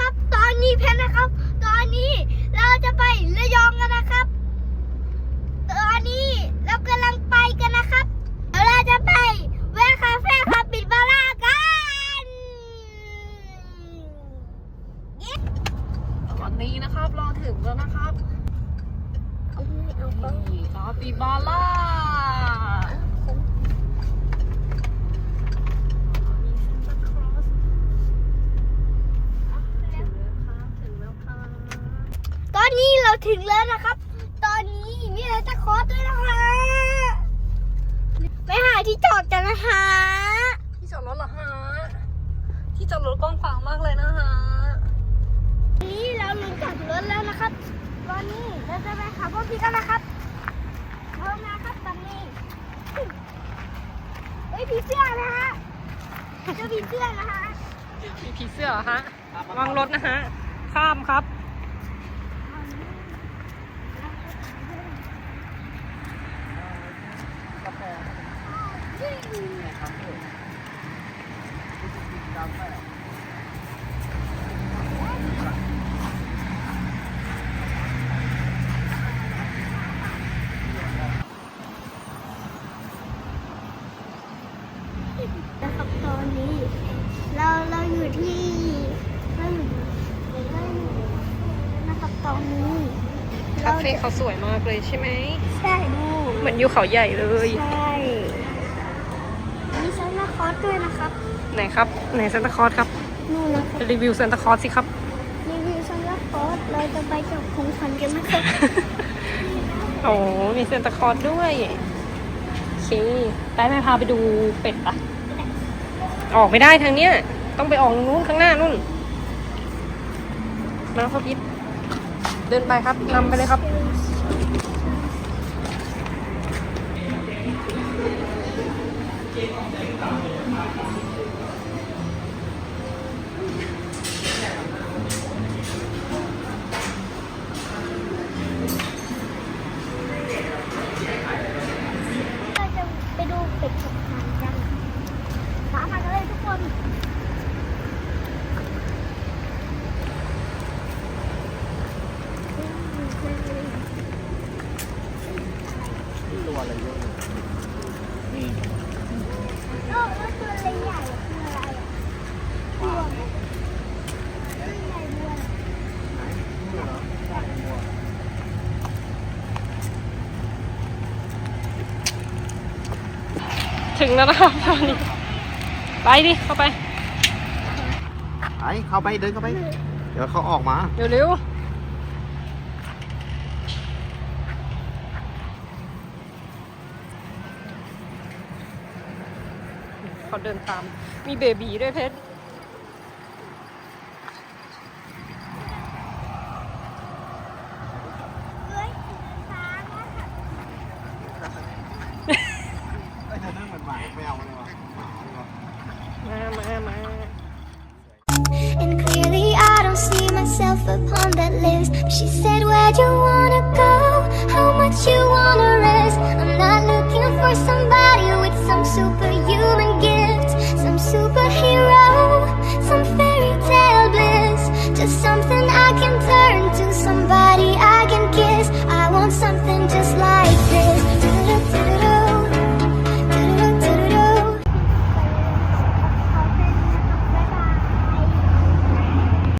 อนนี้เพชรนะครับ ตอนนี้เราจะไประยองกันนะครับ ตอนนี้เรากำลังไปกันนะครับเดี๋ยวเราจะไปแวะคาเฟ่คาปิดบาร่ากันตอนนี้นะครับเราถึงแล้วนะครับเอาไม่เอาบ้างนี่คาปิบาร่ามีซานตาคลอสถึงแล้วครับถึงแล้วครับ ตอนนี้เรา ถึงแล้วนะครับ ตอนนี้มีอะไรจะคอสด้วยนะคะไปหาที่จอดกันนะคะที่จอดรถเหรอฮะที่จอดรถกว้างขวางมากเลยนะฮะวันนี้เราลงจากรถแล้วนะครับ ตอนนี้เราจะไปขับรถพี่กันนะครับพร้อมนะครับตอนนี้เฮ้ยผีเสื้อนะฮะเจ้าผีเสื้อนะคะมีผีเสื้อเหรอฮะระวังรถนะฮะข้ามครับ นะครับตอนนี้ เราเราอยู่ที่เราอยู่เราอยู่นะครับตอนนี้คาเฟ่เขาสวยมากเลยใช่ไหม ใช่ดู เหมือนอยู่เขาใหญ่เลย ใช่มีซันตาคลอ สด้วยนะครับ ไหนครับ ไหนซานตาคลอสครับ นู่นนะครับ รีวิวซานตาคลอสสิครับ รีวิวซันตาคลอสเราจะไปกับของขวัญกันนะครับ โอ้มีซานตาคลอสด้วยโอเคได้ไหมพาไปดูเป็ดปะออกไม่ได้ทางเนี้ย ต้องไปออกตรงนู้นข้างหน้านู่นนะพ่อพิษเดินไปครับนำไปเลยครับ เป็ดของขวันกันสามมากันเลยทุกคนตัวอะไรเยอะเลยนี่ โอ้แล้วตัวอะไรใหญ่อะคืออะไรอะบัวไหมตัวใหญ่บัว ไหนนี่เหรอใช่วัว ถึงแล้วนะครับตอนนี้ไปดิเข้าไปไอ้เข้าไปเดินเข้าไป เดี๋ยวเขาออกมา เร็วๆเขาเดินตาม มีเบบีด้วยเพชร see myself upon that list. She said, Where'd you wanna go? How much you wanna